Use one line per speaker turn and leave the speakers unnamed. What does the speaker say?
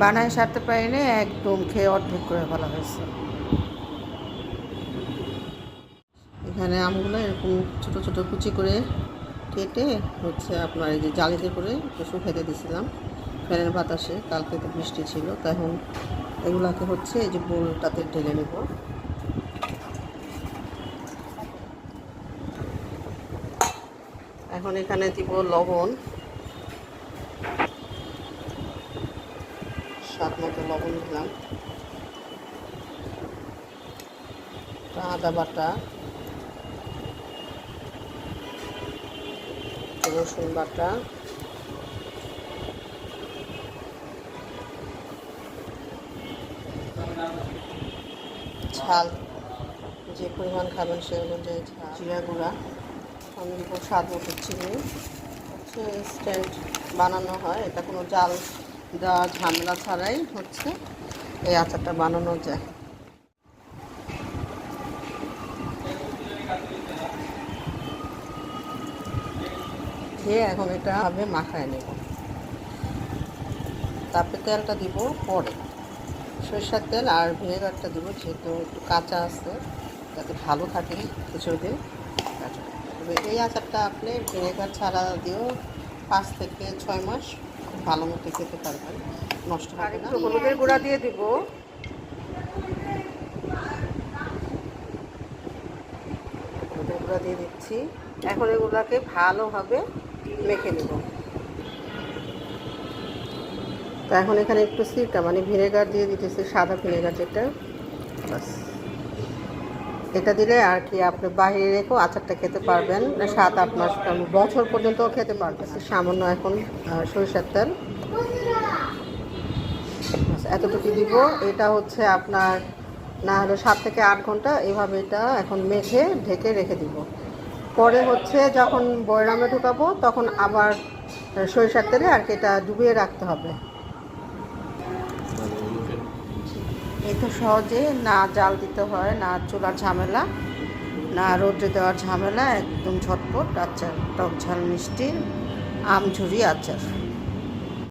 বানায় সারতে পারিনি, একদম খেয়ে অর্ধেক করে ফেলা হয়েছে। এখানে আমগুলো এরকম ছোট ছোট কুচি করে কেটে হচ্ছে আপনার এই যে জালিতে করে শুকাইতে দিয়েছিলাম। ফ্যানের বাতাসে, কালকে তো বৃষ্টি ছিল, তো এখন এগুলাকে হচ্ছে এই যে বোলটাতে ঢেলে নেব। এখন এখানে দিব লবণ। স্বাদ মতো লবণ দিলাম। আদা বাটা রসুন বাটা ঝাল যে পরিমাণ খাবেন সে অনুযায়ী ঝাল। জিরা গুঁড়া। আমি স্বাদ মতো চিনি। হচ্ছে ইনস্ট্যান্ট বানানো হয় এটা কোনো জাল দেওয়া ঝামেলা ছাড়াই হচ্ছে এই আচারটা বানানো যায়। দিয়ে এখন এটা হবে মাখায় নেব। তারপরে তেলটা দিব পরে। সরষের তেল আর ভিনেগারটা দিব, যেহেতু একটু কাঁচা আছে, যাতে ভালো থাকে কিছুদিন এই আচারটা আপনি ভিনেগার ছাড়া দিয়েও পাঁচ থেকে ছয় মাস ভালো মতো খেতে পারবেন নষ্ট হবে না। হলুদের গুঁড়া দিয়ে দিব। হলুদের গুঁড়া দিয়ে দিচ্ছি। এখন এগুলোকে ভালোভাবে মেখে নেব। তো এখন এখানে একটু সিরকা মানে ভিনেগার দিয়ে দিতেছি সাদা ভিনেগার যেটা। বাস এটা দিলে আর কি আপনি বাইরে রেখেও আচারটা খেতে পারবেন। সাত, আট মাস বছর পর্যন্ত খেতে পারবেন। সামান্য এখন সরিষার তেল। এতটুকু দিব। এটা হচ্ছে আপনার না হলে সাত থেকে আট ঘণ্টা এভাবে এটা এখন মেখে, ঢেকে রেখে দিব। পরে হচ্ছে যখন বয়রামে ঢুকাবো, তখন আবার সরিষার তেলে আর কি এটা ডুবিয়ে রাখতে হবে। এই তো সহজে না জাল দিতে হয়, না চুলার ঝামেলা, না রোদ্রে দেওয়ার ঝামেলা, একদম ঝটপট আচার, টক ঝাল, মিষ্টি আম ঝুরি আচার।